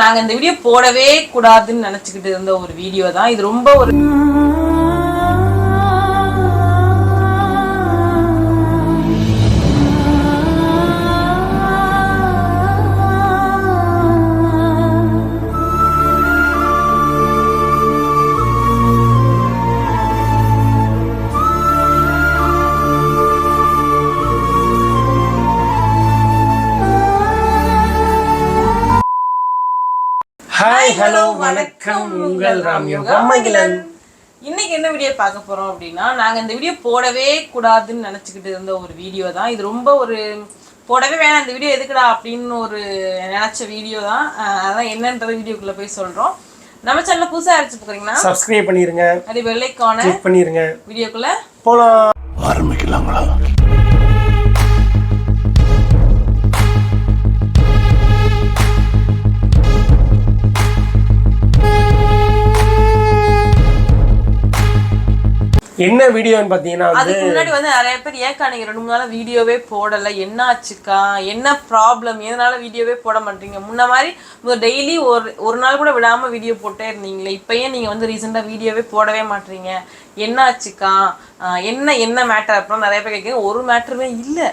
நாங்க இந்த வீடியோ போடவே கூடாதுன்னு நினைச்சுக்கிட்டு இருந்த ஒரு வீடியோ தான். இது ரொம்ப ஒரு வணக்கம் உங்கள் ராம் யோகா மகிழன் இன்னைக்கு என்ன வீடியோ பார்க்க போறோம் அப்படின்னா நாங்க இந்த வீடியோ போடவே கூடாதுன்னு நினைச்சுக்கிட்டு இருந்த ஒரு வீடியோ தான். இது ரொம்ப ஒரு போடவே வேணாம் இந்த வீடியோ எதுக்குடா அப்படின்னு ஒரு நினைச்ச வீடியோ தான். அதான் என்னன்றது வீடியோக்குள்ள போய் சொல்றோம். நம்ம சேனல்ல புதுசா அரைச்சு போறீங்கன்னா சப்ஸ்கிரைப் பண்ணிருங்க. அது வெள்ளைக்கான பண்ணிருங்க. வீடியோக்குள்ள. போலாம். ஆரம்பிக்கலாங்களா என்ன வீடியோன்னு பாத்தீங்கன்னா அதுக்கு முன்னாடி வந்து நிறைய பேர் ஏக்கா நீங்க ரெண்டு மூணு நாளா வீடியோவே போடல? என்ன ஆச்சுக்கா? என்ன ப்ராப்ளம் எதனால வீடியோவே போட மாட்டீங்க? முன்ன மாதிரி டெய்லி ஒரு ஒரு நாள் கூட விடாம வீடியோ போட்டே இருந்தீங்களே. இப்போ ஏன் நீங்க வந்து ரீசெண்டா வீடியோவே போடவே மாட்டீங்க? என்ன ஆச்சுக்கா? ஆஹ் என்ன என்ன மேட்டர் அப்புறம் நிறைய பேர் கேட்குங்க ஒரு மேட்டருமே இல்லை.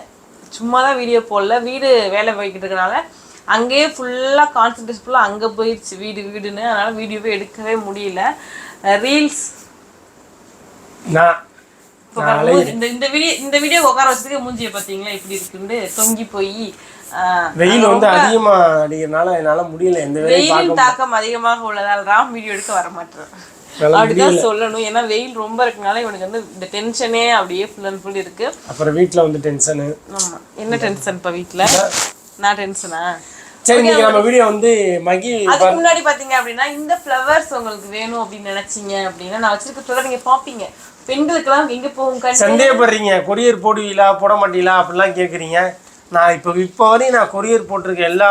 சும்மா தான் வீடியோ போடல. வீடு வேலை போய்கிட்டு இருக்கனால அங்கேயே ஃபுல்லாக கான்சன்ட்ரேஷன் ஃபுல்லாக அங்கே போயிடுச்சு வீடு வீடுன்னு. அதனால வீடியோவே எடுக்கவே முடியல. ரீல்ஸ் நான் இந்த இந்த வீடியோ இந்த வீடியோ உட்கார வச்சதுக்கு மூஞ்சிய பாத்தீங்களா இப்படி இருக்குன்னு தொங்கி போய் வெயில் வந்து அதிகமா அடிக்கிறதுனால என்னால முடியல. எந்த வேலையும் வெயிலின் தாக்கம் அதிகமாக உள்ளதால் ராம் வீடியோ எடுக்க வர மாட்டேன் அப்படிதான் சொல்லணும். ஏன்னா வெயில் ரொம்ப இருக்கனால இவனுக்கு வந்து இந்த டென்ஷனே அப்படியே ஃபுல் அண்ட் ஃபுல் இருக்கு. அப்புறம் வீட்ல வந்து டென்ஷனு ஆமா. என்ன டென்ஷன் இப்ப வீட்ல? நான் டென்ஷனா சரி இன்னைக்கு நம்ம வீடியோ வந்து மகி அதுக்கு முன்னாடி பாத்தீங்க அப்படின்னா இந்த ஃப்ளவர்ஸ் உங்களுக்கு வேணும் அப்படின்னு நினைச்சீங்க அப்படின்னா நான் வச்சிருக்க ஃப்ளவர் நீங்க பாப்பீங்க பெண்களுக்கெல்லாம் எங்க போகும்? சந்தேகப்படுறீங்க. கொரியர் போடுவீங்களா? போட மாட்டீங்களா? அப்படிலாம் கேக்குறீங்க. நான் இப்போ இப்போ வரையும் நான் கொரியர் போட்டிருக்க எல்லா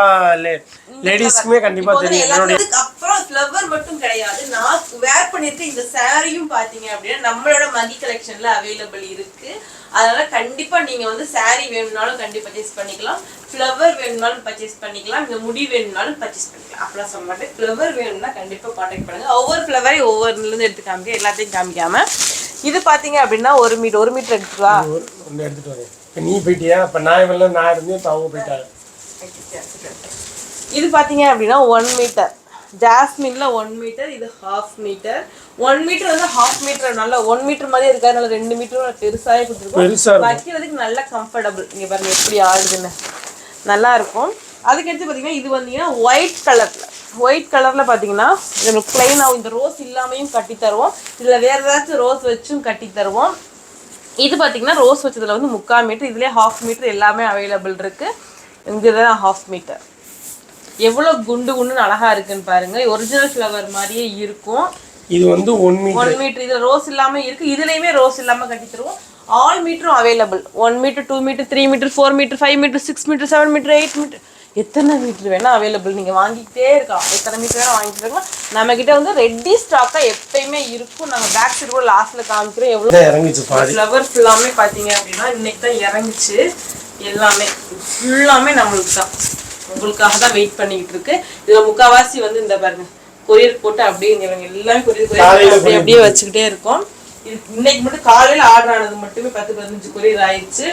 லேடிஸ்க்குமே கண்டிப்பா தெரியும். என்னுடைய அப்புறம் ஃப்ளவர் மட்டும் கிடையாது. நான் வேர் பண்ணிருக்க இந்த சாரியும் பாத்தீங்க அப்படின்னா நம்மளோட மதி கலெக்ஷன்ல அவைலபிள் இருக்கு. அதனால கண்டிப்பா நீங்க வந்து saree வேணும்னாலும் கண்டிப்பா பர்ச்சேஸ் பண்ணிக்கலாம். ஃப்ளவர் வேணும்னாலும் பர்ச்சேஸ் பண்ணிக்கலாம். இந்த முடி வேணும்னாலும் பர்ச்சேஸ் பண்ணிக்கலாம். அப்படிலாம் சொல்ல மாட்டேன். ஃப்ளவர் வேணும்னா கண்டிப்பா காண்டாக்ட் பண்ணுங்க. ஒவ்வொரு ஃப்ளவரையும் ஒவ்வொருல இருந்து எடுத்து காமிக்க எல்லாத்தையும் காமிக்காம இது பாத்தீங்க அப்படின்னா ஒரு மீட்டர் ஒரு மீட்டர் எடுத்துக்கா ஒரு- ஒண்ணு எடுத்துட்டு வரேன் இப்போ நீ போயிட்டியா? இப்போ நான் இவெல்லாம் நான் இருந்தேன் இப்போ அவங்க போயிட்டாங்க. இது பாத்தீங்க அப்படின்னா ஒன் மீட்டர் ஜாஸ்மின்ல ஒன் மீட்டர் இது ஹாஃப் மீட்டர் ஒன் மீட்டர் வந்து ஹாஃப் மீட்டர் நல்ல ஒன் மீட்டர் மாதிரியே இருக்காது. நல்ல ரெண்டு மீட்டரும் பெருசாவே கொடுத்துருக்கோம். வைக்கிறதுக்கு நல்ல கம்ஃபர்டபுள் இங்க பாருங்க எப்படி ஆடுதுன்னு. நல்லா இருக்கும். அதுக்கடுத்து பார்த்தீங்கன்னா இது வந்தீங்கன்னா ஒயிட் கலர்ல ஒயிட் கலர்ல பார்த்தீங்கன்னா இது பிளைனாக இந்த ரோஸ் இல்லாமையும் கட்டி தருவோம் இதுல வேற ஏதாச்சும் ரோஸ் வச்சும் கட்டி தருவோம் இது பார்த்தீங்கன்னா ரோஸ் வச்சதுல வந்து முக்கால் மீட்டர் இதுலேயே ஹாஃப் மீட்டர் எல்லாமே அவைலபிள் இருக்கு. இங்கே தான் ஹாஃப் மீட்டர் எவ்வளோ குண்டு குண்டுன்னு அழகா இருக்குன்னு பாருங்க. ஒரிஜினல் ஃப்ளவர் மாதிரியே இருக்கும். இது வந்து ஒன் மீட்டர் ஒன் மீட்டர் இதுல ரோஸ் இல்லாம இருக்கு. இதுலயுமே ரோஸ் இல்லாம கட்டி தருவோம் all மீட்டரும் available one metre two metre three metre four metre five metre six metre seven metre eight metre எத்தனை மீட்டர் வேணா அவைலபிள் நீங்க வாங்கிக்கிட்டே இருக்கலாம். எத்தனை மீட்டர் வேணா வாங்கிட்டு இருக்கலாம். நம்ம கிட்ட வந்து ரெடி ஸ்டாக்கா எப்பயுமே இருக்கும். நாங்க பேக் சைடு கூட லாஸ்ட்ல காமிக்கிறோம். எவ்வளவு இதான் இறங்கிச்சு ஃப்ளவர் ஃபுல்லாமே பார்த்தீங்க அப்படின்னா இன்னைக்கு தான் இறங்குச்சு. எல்லாமே ஃபுல்லாமே நம்மளுக்கு தான். உங்களுக்காக தான் வெயிட் பண்ணிக்கிட்டு இருக்கு. இதுல முக்காவாசி வந்து இந்த பாருங்க கொரியர் போட்டு அப்படியே எல்லாமே கொரியர் கொரியர் அப்படியே அப்படியே வச்சுக்கிட்டே இருக்கோம். இன்னைக்கு மட்டும் காலையில ஆர்டர் ஆனது மட்டுமே பத்து பதினஞ்சு கொரியர் ஆயிடுச்சு.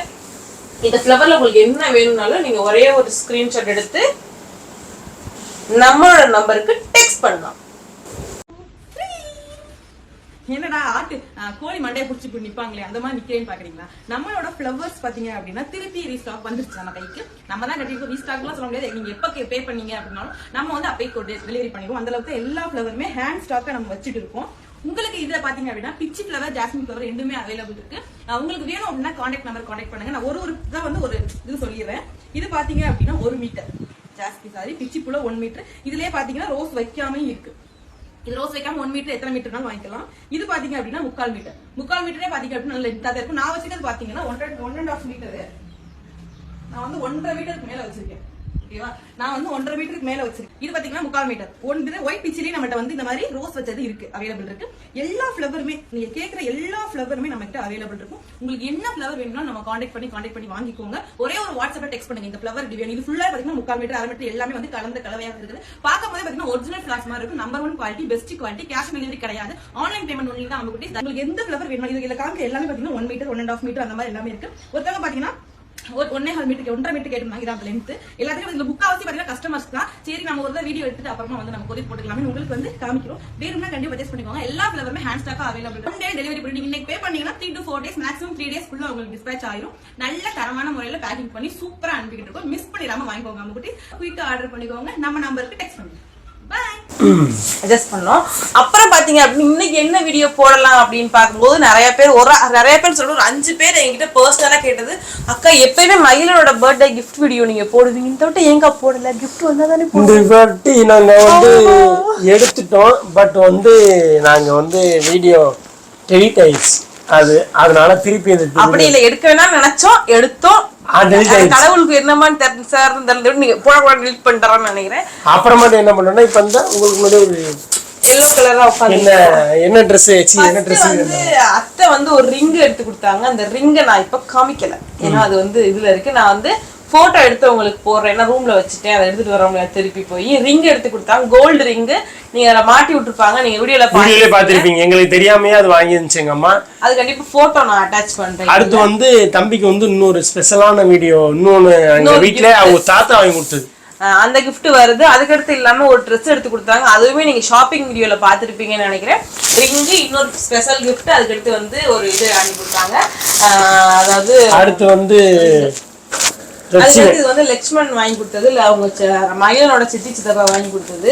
இந்த ஃப்ளவரில் உங்களுக்கு என்ன வேணும்னாலும் நீங்க ஒரே ஒரு ஸ்க்ரீன்ஷாட் எடுத்து நம்மளோட நம்பருக்கு டெக்ஸ்ட் பண்ணலாம். என்னடா ஆட்டு? கோழி மண்டையை பிடிச்சி இப்படி நிப்பாங்களே அந்த மாதிரி நிக்கிறேன்னு பாக்குறீங்களா? நம்மளோட ஃபிளவர்ஸ் பாத்தீங்க அப்படின்னா திருப்பி ரீஸ்டாக் வந்துருச்சு நம்ம கைக்கு. நம்ம தான் கட்டிருக்கோம் ரீஸ்டாக்லாம் சொல்ல முடியாது. நீங்க எப்ப பே பண்ணீங்க அப்படின்னாலும் நம்ம வந்து அப்பயே டெலிவரி பண்ணிடுவோம். அந்த அளவுக்கு எல்லா ஃபிளவருமே ஹேண்ட் ஸ்டாக்கை நம்ம வச்சுட்டு இருக்கோம். உங்களுக்கு இதுல பாத்தீங்க அப்படின்னா பிச்சு ஃபிளவர் ஜாஸ்மின் ஃபிளவர் ரெண்டுமே அவைலபிள் இருக்கு. உங்களுக்கு வேணும் அப்படின்னா கான்டாக்ட் நம்பர் கான்டாக்ட் பண்ணுங்க. நான் ஒரு ஒரு தான் வந்து ஒரு இது சொல்லிடுறேன். இது பாத்தீங்க அப்படின்னா ஒரு மீட்டர் ஜாஸ்தி சாரி பிச்சு புள்ள ஒன் மீட்டர் இதுலயே பாத்தீங்கன்னா ரோஸ் வைக்காமையும் இருக்கு. இது ரோஸ் வைக்காம ஒன் மீட்டர் எத்தனை மீட்டர்னாலும் வாங்கிக்கலாம். இது பாத்தீங்க அப்படின்னா முக்கால் மீட்டர் முக்கால் மீட்டரே பாத்தீங்க அப்படின்னா நல்ல இருக்கும் நான் வச்சுக்கிறது பாத்தீங்கன்னா ஒன்றரை ஒன் அண்ட் ஆஃப் மீட்டர் நான் வந்து ஒன்றரை மீட்டருக்கு மேல வச்சிருக்கேன். ஓகேவா? நான் வந்து ஒன்றரை மீட்டருக்கு மேல வச்சிருக்கேன். இது பாத்தீங்கன்னா முக்கால் மீட்டர். ஒன்று ஒயிட் பிச்சிலே நம்மகிட்ட வந்து இந்த மாதிரி ரோஸ் வச்சது இருக்கு. அவைலபிள் இருக்கு. எல்லா ஃபிளவருமே நீங்க கேட்கற எல்லா ஃபிளவருமே நம்ம கிட்ட அவைலபிள் இருக்கும். உங்களுக்கு என்ன ஃபிளவர் வேணும்னா நம்ம காண்டாக்ட் பண்ணி காண்டாக்ட் பண்ணி வாங்கிக்கோங்க. ஒரே ஒரு வாட்ஸ்அப்ல டெக்ஸ்ட் பண்ணுங்க. இந்த ஃபிளவர் டிவைன் இது ஃபுல்லா பாத்தீங்கன்னா முக்கால் மீட்டர் அரை மீட்டர் எல்லாமே வந்து கலந்த கலவையாக இருக்குது. பார்க்கும் போது பாத்தீங்கன்னா ஒரிஜினல் ஃபிளாஸ் மாதிரி இருக்கும். Number one quality best quality cash delivery கிடையாது. ஆன்லைன் பேமெண்ட் ஒன்லி தான் நம்ம உங்களுக்கு எந்த ஃபிளவர் வேணும் இது இதுல காமிக்க எல்லாமே பாத்தீங்கன்னா one metre one and half metre அந்த மாதிரி எல்லாமே இருக்கு. ஒருத்தவங்க பாத்தீங்கன்னா ஒரு ஒன்னே ஹால் மீட்டர் ஒன்றரை மீட்டர் கேட்டு இதான் லென்த் எல்லாத்துக்கும் இந்த முக்காவாசி பார்த்தீங்கன்னா கஸ்டமர்ஸ் தான். சரி நம்ம ஒரு வீடியோ எடுத்துட்டு அப்புறமா வந்து நம்ம கொதி போட்டுக்கலாமே உங்களுக்கு வந்து காமிக்கிறோம். வேணும்னா கண்டிப்பா பர்ச்சேஸ் பண்ணிக்கோங்க. எல்லா ஃபிளவருமே ஹேண்ட் ஸ்டாக்கா அவைலபிள் ஒன் டே டெலிவரி பண்ணி இன்னைக்கு பே பண்ணீங்கன்னா three to four days maximum three days ஃபுல்லா உங்களுக்கு டிஸ்பேச் ஆயிரும். நல்ல தரமான முறையில பேக்கிங் பண்ணி சூப்பரா அனுப்பிக்கிட்டு இருக்கோம். மிஸ் பண்ணிடாம வாங்கிக்கோங்க நம்ம குட்டி குயிக்கா ஆர்டர் பண்ணிக்கோங்க. நம்ம நம்பருக்கு டெக்ஸ்ட் பண்ணுங்க. அட்ஜஸ்ட் பண்ணோம் அப்புறம் பாத்தீங்க அப்படின்னு இன்னைக்கு என்ன வீடியோ போடலாம் அப்படின்னு பார்க்கும்போது நிறைய பேர் ஒரு நிறைய பேர் சொல்ற ஒரு அஞ்சு பேர் என்கிட்ட பர்சனலா கேட்டது அக்கா எப்பயுமே மயிலோட பர்த்டே கிஃப்ட் வீடியோ நீங்க போடுவீங்க. இந்த விட்டு ஏங்கா போடல? கிஃப்ட் வந்தா தானே இந்த வாட்டி நாங்க வந்து எடுத்துட்டோம். பட் வந்து நாங்க வந்து வீடியோ டெலிட் ஆயிடுச்சு. அது அதனால திருப்பி அது அப்படி இல்ல எடுக்க வேணாம்னு நினைச்சோம். எடுத்தோம். கடவுளுக்கு என்னமான்னு தெரியல சார். தெரியல நீங்க போட கூட delete பண்ணிட்டாரான்னு நினைக்கிறேன். அப்புறமேட்டு என்ன பண்ணோம்னா இப்ப வந்து உங்களுக்கு ஒரு எல்லோ கலரா உட்காந்து என்ன என்ன ட்ரெஸ் வச்சு என்ன ட்ரெஸ் வந்து அத்தை வந்து ஒரு ரிங் எடுத்து கொடுத்தாங்க. அந்த ரிங்கை நான் இப்ப காமிக்கல. ஏன்னா அது வந்து இதுல இருக்கு. நான் வந்து போட்டோ எடுத்து உங்களுக்கு போடுறேன். ஏன்னா ரூம்ல வச்சுட்டேன். அதை எடுத்துட்டு வர முடியாது திருப்பி போய் ரிங் எடுத்து கொடுத்தாங்க கோல்டு ரிங் நீங்க அதை மாட்டி விட்டுருப்பாங்க. நீங்க வீடியோல பாத்து வீடியோல பாத்திருப்பீங்க எங்களுக்கு தெரியாமையே அது வாங்கி இருந்துச்சு எங்க அம்மா. அது கண்டிப்பா போட்டோ நான் அட்டாச் பண்றேன். அடுத்து வந்து தம்பிக்கு வந்து இன்னொரு ஸ்பெஷலான வீடியோ இன்னொன்னு எங்க இன்னொரு வீட்ல அவங்க தாத்தா வாங்கி கொடுத்தது. அந்த gift வருது. அதுக்கடுத்து இல்லாம ஒரு ட்ரெஸ் எடுத்து கொடுத்தாங்க. அதுவுமே நீங்க ஷாப்பிங் வீடியோல பாத்துருப்பீங்கன்னு நினைக்கிறேன். ரிங்கு இன்னொரு ஸ்பெஷல் gift. அதுக்கடுத்து வந்து ஒரு இது வாங்கி கொடுத்தாங்க. அதாவது அடுத்து வந்து இது வந்து லக்ஷ்மண் வாங்கி கொடுத்தது இல்ல அவங்க மயிலனோட சித்தி சித்தப்பா வாங்கி கொடுத்தது.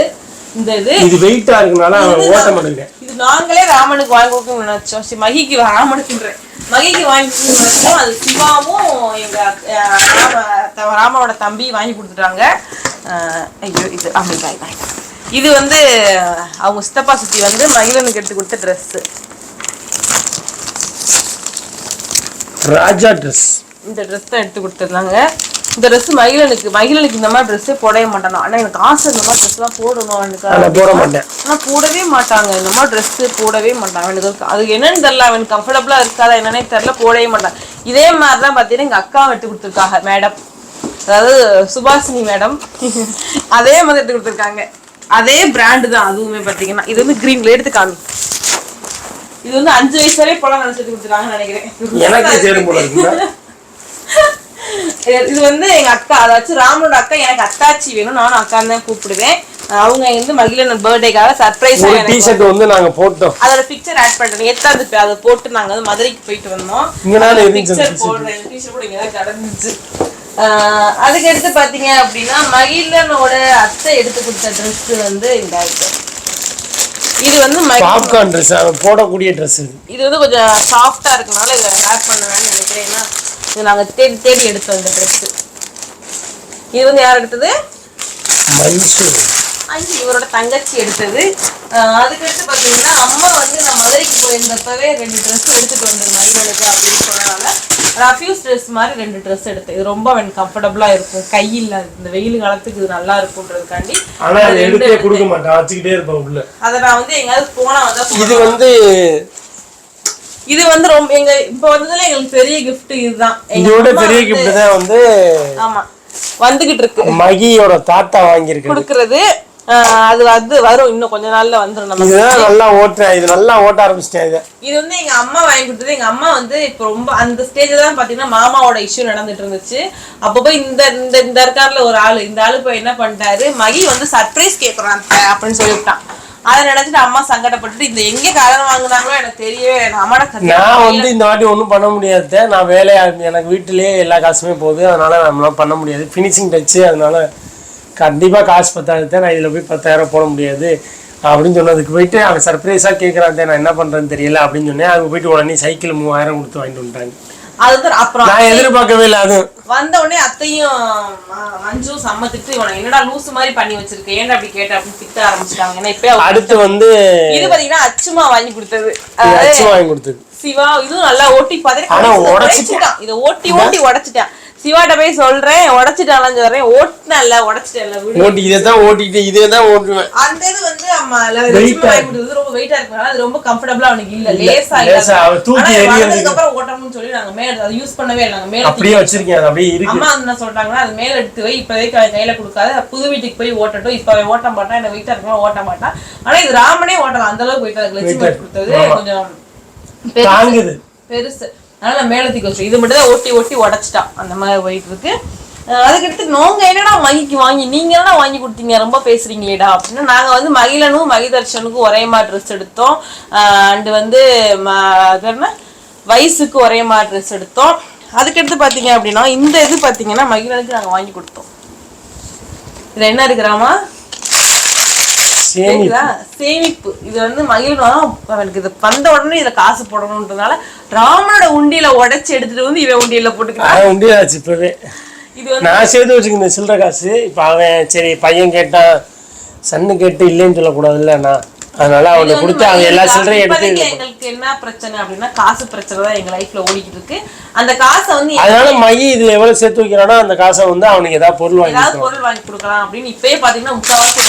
இந்த இது. இது வெயிட்டா இருக்கனால ஓட்ட மாட்டேங்க இது நாங்களே ராமனுக்கு வாங்கி கொடுக்கணும்னு நினைச்சோம். சரி, மகிக்கு ராமனுக்குன்றேன். மகிக்கு வாங்கி கொடுக்கணும்னு நினைச்சோம். அது சிவாவும் எங்க ராம ராமனோட தம்பி வாங்கி கொடுத்துட்டாங்க. ஐயோ இது பாய் பாய் இது வந்து அவங்க சித்தப்பா சித்தி வந்து மகிழனுக்கு எடுத்து கொடுத்த ட்ரெஸ் ராஜா ட்ரெஸ் இந்த ட்ரெஸ் தான் எடுத்து கொடுத்துருந்தாங்க. இந்த ட்ரெஸ் மகிழனுக்கு மகிழனுக்கு இந்த மாதிரி ட்ரெஸ்ஸே போடவே மாட்டானா. ஆனா எனக்கு ஆசை இந்த மாதிரி ட்ரெஸ் எல்லாம் போடணும் நான் போட மாட்டேன். ஆனா போடவே மாட்டாங்க. இந்த மாதிரி ட்ரெஸ் போடவே மாட்டாங்க. அவனுக்கு அது என்னன்னு தெரியல. அவனுக்கு கம்ஃபர்டபுளா இருக்காதா என்னன்னே தெரியல. போடவே மாட்டான். இதே மாதிரி தான் பார்த்தீங்கன்னா எங்க அக்கா எடுத்து கொடுத்துருக்காங்க மேடம் அதாவது சுபாஷினி மேடம் அதே மாதிரி எடுத்து கொடுத்துருக்காங்க. அதே பிராண்டு தான் அதுவுமே பார்த்தீங்கன்னா இது வந்து கிரீன்ல எடுத்து காமி. இது வந்து அஞ்சு வயசு வரை போல நினைச்சிட்டு கொடுத்துருக்காங்கன்னு நினைக்கிறேன் எனக்கே சேரும் போல இருக்குங்க இது வந்து எங்க அக்கா அதாச்சும் ராமனோட அக்கா எனக்கு அத்தாச்சி வேணும். நானும் அக்கா தான் கூப்பிடுவேன். அவங்க வந்து மகிழன் பர்த்டேக்காக சர்ப்ரைஸா ஒரு டிஷர்ட் வந்து நாங்க போட்டோம். அதோட பிக்சர் ஆட் பண்றேன். எத்தாந்து பே- அதை போட்டு நாங்க வந்து மதுரைக்கு போயிட்டு வந்தோம். இருந்துச்சு அந்த பிக்சர் போடுறேன். கூட இங்கதான் கிடந்துச்சு. அதுக்கு அடுத்து பாத்தீங்க அப்படின்னா மகிழனோட அத்தை எடுத்து கொடுத்த ட்ரெஸ் வந்து இந்த item. இது வந்து மகி- பாப்கார்ன் ட்ரெஸ் அவன் போடக்கூடிய ட்ரெஸ் இது. இது வந்து கொஞ்சம் சாஃப்டா இருக்கனால இதை ஆட் பண்ணுவேன்னு நினைக்கிறேன். ஏன்னா இது நாங்க தேடி தேடி எடுத்தோம் இந்த ட்ரெஸ் இது வந்து யார் எடுத்தது? மைசூர் அஞ்சு இவரோட தங்கச்சி எடுத்தது. அதுக்கடுத்து பார்த்தீங்கன்னா அம்மா வந்து நான் மதுரைக்கு போயிருந்தப்பவே ரெண்டு ட்ரெஸ் எடுத்துட்டு வந்திருந்தேன் மயிலுக்கு அப்படின்னு சொன்னனால ரஃப்யூஸ் ட்ரெஸ் மாதிரி ரெண்டு ட்ரெஸ் எடுத்தேன். இது ரொம்ப எனக்கு கம்ஃபர்டபுளாக இருக்கும். கையில் இந்த வெயில் காலத்துக்கு இது நல்லா இருக்கும்ன்றதுக்காண்டி ஆனா அதை எடுத்தே கொடுக்க மாட்டான். வச்சுக்கிட்டே இருப்பான் உள்ள. அதை நான் வந்து எங்கேயாவது போனா வந்து இது வந்து இது வந்து ரொம்ப எங்க இப்போ வந்ததுல எங்களுக்கு பெரிய gift இதுதான். இதோட பெரிய கிஃப்ட் தான் வந்து ஆமா வந்துகிட்டு இருக்கு. மகியோட தாத்தா வாங்கியிருக்கு கொடுக்கறது. அது வந்து வரும். இன்னும் கொஞ்ச நாள்ல வந்துரும் நம்ம இதுதான் நல்லா ஓட்டுறேன் இது நல்லா ஓட்ட ஆரம்பிச்சிட்டேன் இதை. இது வந்து எங்க அம்மா வாங்கி கொடுத்தது. எங்க அம்மா வந்து இப்போ ரொம்ப அந்த ஸ்டேஜ்ல தான் பாத்தீங்கன்னா மாமாவோட இஷ்யூ நடந்துட்டு இருந்துச்சு. அப்போ போய் இந்த இந்த இந்த இருக்கார்ல ஒரு ஆளு. இந்த ஆளு போய் என்ன பண்ணிட்டாரு? மகி வந்து சர்ப்ரைஸ் கேக்குறான் அத்தை அப்படின்னு சொல்லிவிட்டான். அதை நினைச்சிட்டு அம்மா சங்கடப்பட்டுட்டு இந்த எங்க கடன் வாங்குனாங்களோ எனக்கு தெரியவே நான் வந்து இந்த வாட்டி ஒன்றும் பண்ண முடியாது நான் வேலையா எனக்கு வீட்டிலேயே எல்லா காசுமே போகுது அதனால நம்மளால பண்ண முடியாது. ஃபினிஷிங் டச்சு அதனால கண்டிப்பா காசு பத்தாது நான் இதுல போய் பத்தாயிரம் போட முடியாது அப்படின்னு சொன்னதுக்கு போயிட்டு அவன் சர்ப்ரைஸா கேட்கறான் நான் என்ன பண்றேன்னு தெரியல அப்படின்னு சொன்னேன். அவங்க போயிட்டு உடனே சைக்கிள் மூவாயிரம் கொடுத்து வாங்கிட்டு வந்துட்டாங்க. அதுதான் அப்புறம் நான் எதிர்பார்க்கவே இல்லை அது. வந்த உடனே அத்தையும் அஹ், மஞ்சும் சம்மதிட்டு இவனை என்னடா லூசு மாதிரி பண்ணி வச்சிருக்க? ஏன்டா அப்படி கேட்ட? அப்படின்னு திட்ட ஆரம்பிச்சிட்டாங்க. ஏன்னா இப்பயே அவ- அடுத்து வந்து இது பாத்தீங்கன்னா அச்சுமா வாங்கி கொடுத்தது. இது அச்சு வாங்கி கொடுத்தது. சிவா இதுவும் நல்லா ஓட்டி ஆனா பார்த்தேன் உடைச்சிட்டேன். இதை ஓட்டி ஓட்டி உடைச்சிட்டேன் சிவாட்ட போய் சொல்றேன் உடைச்சிட்டாலும் சொல்றேன். ஓட்டுனல உடைச்சிட்டல விடு. ஓட்டி இதை தான் ஓட்டிட்டு இதே தான் ஓட்டுவேன். அந்த இது வந்து அம்மா லட்சுமி வாங்கி கொடுத்தது ரொம்ப வெயிட்டா இருக்கனால அது ரொம்ப கம்ஃபர்டபுளா அவனுக்கு இல்ல. லேசா இல்ல லேசா, தூக்கி எறியறதுக்கு. அப்புறம் ஓட்டணும்னு சொல்லி நாங்க மேல அதை யூஸ் பண்ணவே இல்லை. நாங்க மேல அப்படியே வச்சிருக்கேன் அது அப்படியே இருக்கு. அம்மா என்ன சொல்றாங்கன்னா அது மேல எடுத்து வை இப்பவே கையில கொடுக்காத. புது வீட்டுக்கு போய் ஓட்டட்டும். இப்ப அவன் ஓட்ட மாட்டான் என்ன வெயிட்டா இருக்கணும் ஓட்ட மாட்டான். ஆனா இது ராமனே ஓட்டலாம். அந்த அளவுக்கு வெயிட்டா இருக்கு. லட்சுமி கொடுத்தது கொஞ்சம் பெருசு. அதனால் பெருசு அதனால வச்சு இது மட்டும் தான் ஒட்டி ஒட்டி உடச்சிட்டான். அந்த மாதிரி போயிட்டு இருக்கு. அதுக்கடுத்து நோங்க என்னடா மகிக்கு வாங்கி நீங்க என்னடா வாங்கி கொடுத்தீங்க? ரொம்ப பேசுறீங்களேடா அப்படின்னு நாங்க வந்து மகிழனும் மகிதர்ஷனுக்கும் ஒரே மாதிரி ட்ரெஸ் எடுத்தோம். அண்டு வந்து ம- அது என்ன? வயசுக்கு ஒரே மாதிரி ட்ரெஸ் எடுத்தோம். அதுக்கடுத்து பாத்தீங்க அப்படின்னா இந்த இது பாத்தீங்கன்னா மகிழனுக்கு நாங்க வாங்கி கொடுத்தோம். இதுல என்ன இருக்கிறாமா சரிங்களா? சேமிப்பு. இது வந்து மகிழ்வான் அவனுக்கு இது வந்த உடனே இதுல காசு போடணும்ன்றதுனால ராமனோட உண்டியில உடைச்சு எடுத்துட்டு வந்து இவன் உண்டியல போட்டுக்கிறான் அவன் உண்டியாச்சு இப்பவே. இது வந்து நான் சேர்த்து வச்சுக்கிற சில்லற காசு. இப்போ அவன் சரி பையன் கேட்டான் சன்னு கேட்டு இல்லைன்னு சொல்லக்கூடாதுல்ல நான் அதனால அவனை இது வந்து கொடுத்து அவன் எல்லா. சில்லறையும் எடுத்து எங்களுக்கு என்ன பிரச்சனை அப்படின்னா காசு பிரச்சனை தான் எங்க லைஃப்ல ஓடிக்கிட்டு இருக்கு அந்த காசை வந்து அதனால மைய இதுல எவ்வளவு சேர்த்து வைக்கிறானோ அந்த காசை வந்து அவனுக்கு ஏதாவது பொருள் வாங்கி ஏதாவது. பொருள் வாங்கி கொடுக்கலாம் அப்படின்னு இப்பயே பாத்தீங்கன்னா முக்காவாசி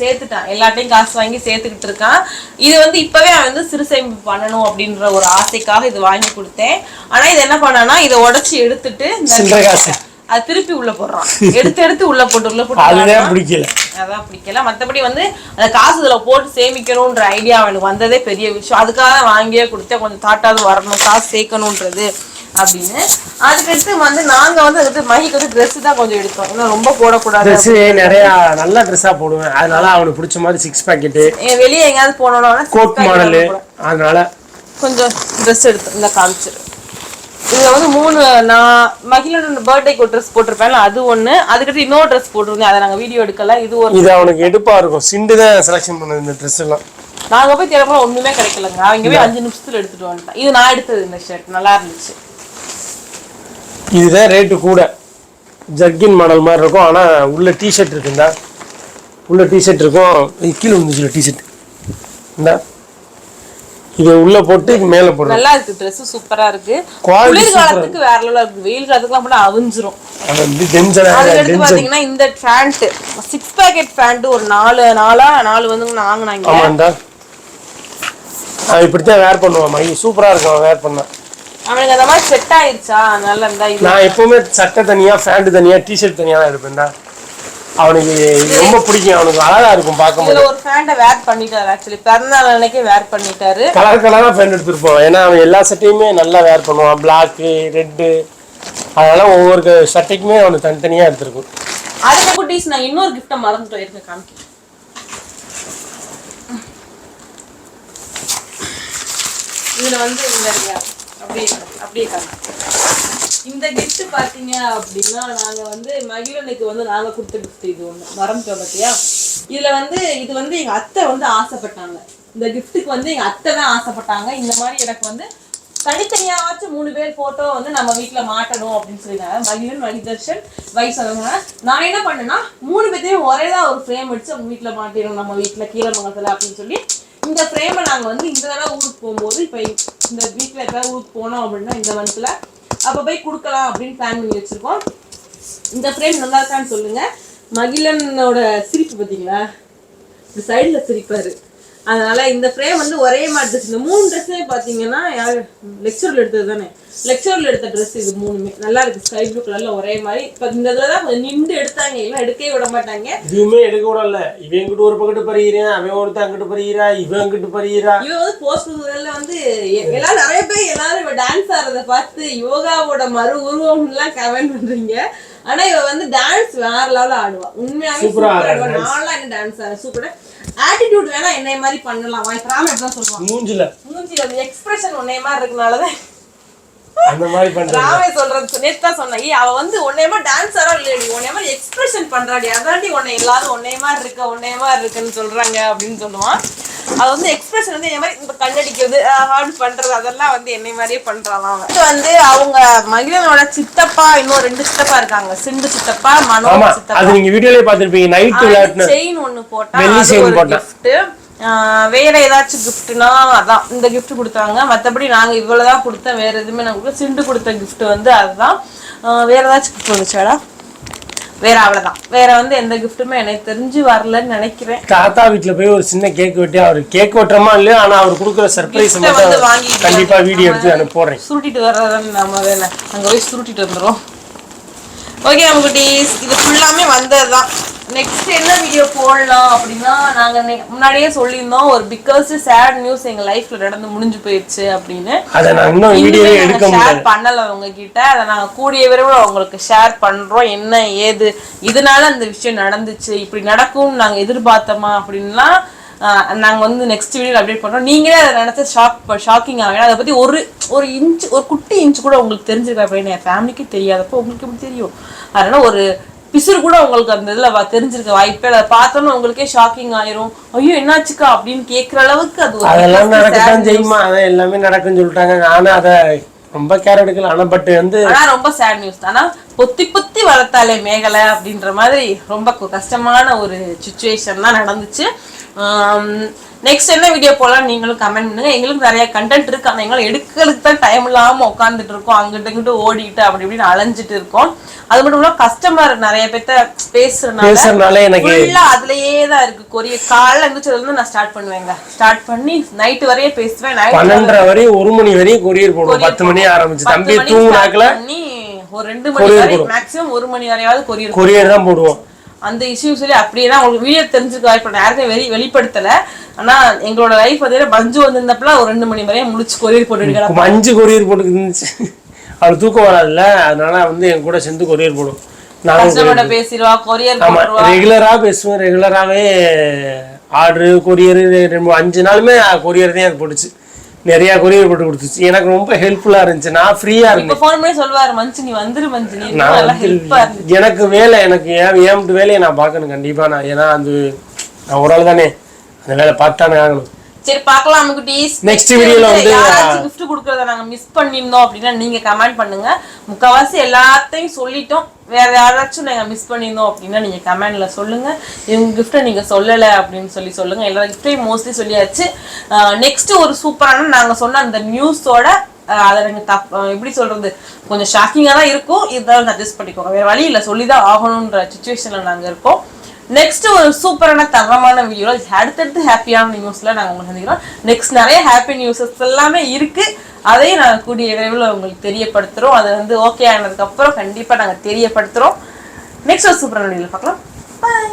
சேர்த்துட்டான். எல்லாட்டையும் காசு வாங்கி சேர்த்துக்கிட்டு இருக்கான். இது வந்து இப்பவே அவன் வந்து சிறு சேமிப்பு பண்ணணும் அப்படின்ற ஒரு ஆசைக்காக இது வாங்கி கொடுத்தேன். ஆனா இது என்ன பண்ணானா இதை உடைச்சு எடுத்துட்டு அது திருப்பி உள்ள போடுறான். எடுத்து எடுத்து உள்ள போட்டு உள்ள போட்டு விளையாடுறான். பிடிக்கல. அதான் பிடிக்கல. மத்தபடி வந்து அந்த காசு இதுல போட்டு சேமிக்கணும்ன்ற ஐடியா அவனுக்கு வந்ததே பெரிய விஷயம். அதுக்காக வாங்கியே கொடுத்தேன். கொஞ்சம் தாட்டாவது வரணும். காசு சேர்க்கணுன்றது. அப்படின்னு. அதுக்கடுத்து வந்து நாங்க வந்து அதுக்கு மகிக்கு வந்து ட்ரெஸ் தான் கொஞ்சம் எடுத்தோம். ஏன்னா ரொம்ப போடக்கூடாது ட்ரெஸ் நிறைய நல்ல ட்ரெஸ்ஸா போடுவேன். அதனால அவனுக்கு பிடிச்ச மாதிரி சிக்ஸ் பேக்கெட்டு ஏன் வெளியே எங்கேயாவது போனோம்னா கோட் மாடலு அதனால. கொஞ்சம் ட்ரெஸ் எடுத்து இந்த காமிச்சிரு இதுல வந்து மூணு நான் மகிழோட பர்த்டேக்கு ஒரு ட்ரெஸ் போட்டிருப்பேன்ல அது ஒண்ணு. அதுக்கடுத்து இன்னொரு ட்ரெஸ் போட்டிருந்தேன். அதை நாங்க வீடியோ எடுக்கல. இது ஒரு இது அவனுக்கு எடுப்பா இருக்கும். சிண்டு தான் செலக்ஷன் பண்ணது இந்த ட்ரெஸ் எல்லாம். நாங்க போய் தேடும்போது ஒண்ணுமே கிடைக்கலங்க அவங்க போய் அஞ்சு நிமிஷத்துல எடுத்துட்டு வந்துட்டேன் இது நான் எடுத்தது இந்த ஷர்ட் நல்லா இருந்துச்சு. இதுதான் ரேட்டு கூட. ஜர்கின் மாடல் மாதிரி இருக்கும். ஆனா உள்ள டிஷர்ட் இருக்குந்தா. உள்ள டிஷர்ட் இருக்கும். இது கீழே வந்துச்சு டிஷர்ட் இந்த. இதை உள்ள போட்டு மேல போடுறோம். நல்லா இருக்கு. Dress சூப்பரா இருக்கு. குளிர் காலத்துக்கு வேற லெவலா இருக்கு. வெயில் காலத்துக்குலாம் போனா அவிஞ்சிரும். அது வந்து டென்ஷன் அதுக்கடுத்து டென்ஷன் பாத்தீங்கன்னா இந்த பேண்ட் சிக்ஸ் பேக்கெட் பேண்ட் ஒரு நாலு நாலா நாலு வந்து வாங்கினாங்க ஆமாண்டா. இப்படித்தான் வேர் பண்ணுவான். மை சூப்பரா இருக்கும். வேர் பண்ணா. அவனுக்கு அந்த மாதிரி செட் ஆயிருச்சா? நல்லா இருந்தா இது நான் எப்பவுமே சட்டை தனியா பேண்ட் தனியா டிஷர்ட் தனியா தான் இருப்பேன்டா அவனுக்கு ரொம்ப பிடிக்கும். அவனுக்கு அழகா இருக்கும் பார்க்கும்போது. இதுல ஒரு பேண்ட வேர் பண்ணிட்டாரு ஆக்சுவலி பிறந்தநாள் அன்னைக்கே வேர் பண்ணிட்டாரு. கலர் கலரா பேண்ட் எடுத்துருப்போம். ஏன்னா அவன் எல்லா சட்டையுமே நல்லா வேர் பண்ணுவான். பிளாக்கு ரெட்டு அதனால ஒவ்வொரு சட்டைக்குமே அவனுக்கு தனித்தனியா எடுத்திருக்கும். அதுக்கு குட்டீஸ் நான் இன்னொரு கிஃப்ட மறந்துட்டோம் இருக்க காமிக்க இதுல வந்து இந்த அப்படியே காமி, அப்படியே இந்த கிஃப்ட் பாத்தீங்க அப்படின்னா நாங்க வந்து மகிழனுக்கு வந்து நாங்க கொடுத்த கிஃப்ட் இது ஒன்று மறந்துட்டோம் பார்த்தியா இதுல வந்து இது வந்து எங்க அத்தை வந்து ஆசைப்பட்டாங்க. இந்த கிஃப்ட்டுக்கு வந்து எங்க அத்தை தான் ஆசைப்பட்டாங்க. இந்த மாதிரி எனக்கு வந்து தனித்தனியாச்சும் மூணு பேர் போட்டோ வந்து நம்ம வீட்டில் மாட்டணும் அப்படின்னு சொல்லியிருந்தாங்க மகிழன் மணிதர்ஷன் வயசு அவங்க நான் என்ன பண்ணேன்னா மூணு பேர்த்தையும் ஒரே தான் ஒரு ஃப்ரேம் அடிச்சு அவங்க வீட்டில் மாட்டிடணும் நம்ம வீட்டில் கீழமங்கலத்தில் அப்படின்னு சொல்லி இந்த ஃப்ரேமை நாங்கள் வந்து இந்த தடவை ஊருக்கு போகும்போது இப்போ இந்த வீட்டில் எப்போ ஊருக்கு போனோம் அப்படின்னா இந்த மந்த்ல அப்போ போய் கொடுக்கலாம் அப்படின்னு பிளான் பண்ணி வச்சுருக்கோம். இந்த ஃப்ரேம் நல்லா இருக்கான்னு சொல்லுங்கள் மகிழனோட சிரிப்பு பார்த்தீங்களா இந்த சைடில் சிரிப்பார். அதனால இந்த ஃப்ரேம் வந்து ஒரே மாதிரி ட்ரெஸ் இந்த மூணு ட்ரெஸ்ஸே பாத்தீங்கன்னா யார்? லெக்சர்ல எடுத்தது தானே? லெக்சர்ல எடுத்த ட்ரெஸ் இது மூணுமே. நல்லா இருக்கு. ஸ்கை ப்ளூ கலர்ல ஒரே மாதிரி. இப்ப இந்த இதுல தான் கொஞ்சம் நின்று எடுத்தாங்க. எல்லாம் எடுக்கவே விட மாட்டாங்க. இதுவுமே எடுக்க இல்ல இவன் இங்கிட்டு ஒரு பக்கத்து பறிகிறேன் அவன் ஒருத்தன் அங்கிட்டு பறிகிறா இவன் அங்கிட்டு பறிகிறா இவன் வந்து போஸ்ட் முதல்ல வந்து எல்லாரும் நிறைய பேர் எல்லாரும் இவ டான்ஸ் ஆடுறத பார்த்து யோகாவோட மறு உருவம் எல்லாம் கமெண்ட் பண்றீங்க. ஆனா இவ வந்து டான்ஸ் வேற லெவல்ல ஆடுவா. உண்மையாவே சூப்பரா ஆடுவா. நான்லாம் என்ன டான்ஸ் ஆடுறேன்? சூப்பரா ஆட்டிடியூட் வேணா என்னை மாதிரி பண்ணலாம். வாய் பிராம தான் சொல்லுவான் மூஞ்சில. மூஞ்சி அந்த எக்ஸ்பிரஷன் உன்னைய மாதிரி இருக்கனாலதான் அந்த மாதிரி பண்றான் ராமே சொல்றது நேத்து தான் சொன்னேன் ஏய், அவ வந்து உன்னையமா டான்ஸ் ஆடா இல்லையடி உன்னைய மாதிரி எக்ஸ்பிரஷன் பண்றாடி அதாண்டி உன்னை எல்லாரும் உன்னைய மாதிரி இருக்க உன்னைய மாதிரி இருக்குன்னு சொல்றாங்க அப்படின்னு சொல்லுவான். அது வந்து எக்ஸ்பிரஷன் வந்து என் மாதிரி இந்த கண்ணடிக்கிறது ஹார்ட் பண்றது அதெல்லாம் வந்து என்னை மாதிரியே இது வந்து அவங்க மகிழனோட சித்தப்பா இன்னும் ரெண்டு சித்தப்பா இருக்காங்க. சிண்டு சித்தப்பா மனோ சித்தப்பா அது நீங்க வீடியோலயே பாத்திருப்பீங்க நைட் செயின் ஒண்ணு போட்டா அது ஒரு. ஆஹ் வேற ஏதாச்சும் கிஃப்ட்னா அதான் இந்த gift கொடுத்தாங்க. மத்தபடி நாங்க இவ்வளவுதான் கொடுத்தேன். வேற எதுவுமே நாங்க கொடுக்கல. சிண்டு கொடுத்த gift வந்து அதுதான். வேற ஏதாச்சும் gift வந்துச்சாடா வேற அவ்வளவுதான். வேற வந்து எந்த கிஃப்ட்டுமே எனக்கு தெரிஞ்சு வரலன்னு நினைக்கிறேன். தாத்தா வீட்ல போய் ஒரு சின்ன கேக் வெட்டி அவர் கேக் வெட்டுறமா இல்லையோ ஆனா அவர் கொடுக்குற சர்ப்ரைஸ் வாங்கிட்டு கண்டிப்பா வீடியோ எடுத்து அனுப்பி போடுறேன். சுருட்டிட்டு வர்றதுன்னு நம்ம வேலை. அங்க போய் சுருட்டிட்டு வந்துரும் ஓகே குட்டீஸ் இது ஃபுல்லாமே வந்ததுதான். நெக்ஸ்ட் என்ன வீடியோ போடலாம் அப்படின்னா நாங்க முன்னாடியே சொல்லியிருந்தோம் ஒரு பிகாஸ் சேட் நியூஸ் எங்க லைஃப்ல நடந்து முடிஞ்சு போயிடுச்சு அப்படின்னு. அதை நான் இன்னும் வீடியோவே எடுக்க முடியாது. ஷேர் பண்ணல உங்ககிட்ட அதை நாங்க கூடிய விரைவில் உங்களுக்கு ஷேர் பண்றோம். என்ன ஏது இதனால அந்த விஷயம் நடந்துச்சு இப்படி நடக்கும் நாங்க எதிர்பார்த்தோமா அப்படின்லாம் நாங்க வந்து நெக்ஸ்ட் வீடியோ அப்டேட் பண்றோம். நீங்களே அதை நினைச்சு ஷாக் ஷாக்கிங் ஆகும் அதை பத்தி ஒரு ஒரு இன்ச் ஒரு குட்டி இன்ச் கூட உங்களுக்கு தெரிஞ்சிருக்கா அப்படின்னு என் ஃபேமிலிக்கு தெரியாதப்போ உங்களுக்கு எப்படி தெரியும்? அதனால ஒரு பிசுறு கூட உங்களுக்கு அந்த இதுல தெரிஞ்சிருக்க வாய்ப்பே இல்லை. அதை பார்த்தோன்னே உங்களுக்கே ஷாக்கிங் ஆயிரும். ஐயோ என்னாச்சுக்கா அப்படின்னு கேக்குற அளவுக்கு அது அதெல்லாம் நடக்கத்தான் செய்யுமா? அதான் எல்லாமே நடக்குன்னு சொல்லிட்டாங்க. நானும் அதை ரொம்ப கேர் எடுக்கல. ஆனா பட் வந்து ரொம்ப சேட் நியூஸ் ஆனா பொத்தி பொத்தி வளர்த்தாலே மேகலை அப்படின்ற மாதிரி ரொம்ப கஷ்டமான ஒரு சுச்சுவேஷன் தான் நடந்துச்சு. நெக்ஸ்ட் என்ன வீடியோ போலாம் நீங்களும் கமெண்ட் பண்ணுங்க. எங்களுக்கு நிறைய கண்டென்ட் இருக்கு. ஆனா எங்களால் எடுக்கிறதுக்கு தான் டைம் இல்லாம உட்காந்துட்டு இருக்கோம். அங்கிட்டு இங்கிட்டு ஓடிட்டு அப்படி இப்படின்னு அலைஞ்சிட்டு இருக்கோம். அது மட்டும் இல்லாம கஸ்டமர் நிறைய பேர்த்த பேசுறதுனால எனக்கு ஃபுல்லா அதுலயே தான் இருக்கு. கொரியர் காலைல எழுந்திரிச்சதுல இருந்து நான் ஸ்டார்ட் பண்ணுவேங்க. ஸ்டார்ட் பண்ணி நைட் வரையே பேசுவேன். நைட் பன்னெண்டரை வரையும் ஒரு மணி வரையும் கொரியர் போடுவோம். பத்து மணி ஆரம்பிச்சு. தம்பி தூங்குனாக்கல? பண்ணி ஒரு ரெண்டு மணி வரை மேக்ஸிமம் ஒரு மணி வரையாவது கொரியர் கொரியர் தான் போடுவோம். அந்த இஷ்யூ சொல்லி அப்படியே தான் உங்களுக்கு வீடியோ தெரிஞ்சுக்க வாய்ப்பு யாருக்கும் வெளி வெளிப்படுத்தல. ஆனா எங்களோட லைஃப் பார்த்தீங்கன்னா பஞ்சு வந்திருந்தப்பல ஒரு ரெண்டு மணி வரையும் முடிச்சு கொரியர் போட்டு அஞ்சு கொரியர் போட்டு இருந்துச்சு. அவள் தூக்கம் வராதுல்ல. அதனால வந்து என் கூட சேர்ந்து கொரியர் போடும். நானும் பேசிடுவா கொரியர் ரெகுலரா பேசுவேன். ரெகுலராகவே ஆர்டரு கொரியர் அஞ்சு நாளுமே கொரியர் தான் எனக்கு போட்டுச்சு. நிறைய கொரியர் போட்டு கொடுத்துச்சு. எனக்கு ரொம்ப ஹெல்ப்ஃபுல்லா இருந்துச்சு. நான் ஃப்ரீயா இருந்தேன். ஃபோன் பண்ணி சொல்லுவாரு மஞ்சு நீ வந்துரு மஞ்சு நீ நான் நல்லா ஹெல்ப்பா இருந்து எனக்கு வேலை எனக்கு ஏன் ஏம்ட்டு வேலையை நான் பார்க்கணும் கண்டிப்பா நான். ஏன்னா அது நான் ஒரு ஆள் தானே. அந்த வேலை பார்த்தானே ஆகணும். சரி பார்க்கலாம் குட்டீஸ். Next videoல வந்து, யாராச்சும் gift கொடுக்கறத நாங்க மிஸ் பண்ணியிருந்தோம் அப்படின்னா நீங்க கமெண்ட் பண்ணுங்க. முக்காவாசி எல்லாத்தையும் சொல்லிட்டோம். வேற யாராச்சும் நாங்கள் மிஸ் பண்ணியிருந்தோம் அப்படின்னா நீங்கள் கமெண்டில் சொல்லுங்க. இவங்க கிஃப்ட்டை நீங்கள் சொல்லலை அப்படின்னு சொல்லி சொல்லுங்கள் எல்லா கிஃப்டையும் மோஸ்ட்லி சொல்லியாச்சு. நெக்ஸ்ட்டு ஒரு சூப்பரான நாங்கள் சொன்ன அந்த நியூஸோட அதை நீங்க தப் எப்படி சொல்கிறது கொஞ்சம் ஷாக்கிங்காக தான் இருக்கும். இதான் அட்ஜஸ்ட் பண்ணிக்கோங்க. வேறு வழி சொல்லி தான் ஆகணுன்ற சுச்சுவேஷனில் நாங்கள் இருக்கோம். நெக்ஸ்ட் ஒரு சூப்பரான தரமான வீடியோ அடுத்தடுத்து ஹாப்பியான நியூஸ்ல நாங்கள் உங்களுக்கு சந்திக்கிறோம். நெக்ஸ்ட் நிறைய ஹாப்பி நியூஸஸ் எல்லாமே இருக்குது அதையும் நாங்கள் கூடிய விரைவில் உங்களுக்கு தெரியப்படுத்துகிறோம் அது வந்து ஓகே ஆனதுக்கப்புறம் கண்டிப்பாக நாங்கள் தெரியப்படுத்துகிறோம் நெக்ஸ்ட் ஒரு சூப்பர் வீடியோல பார்க்கலாம். பாய்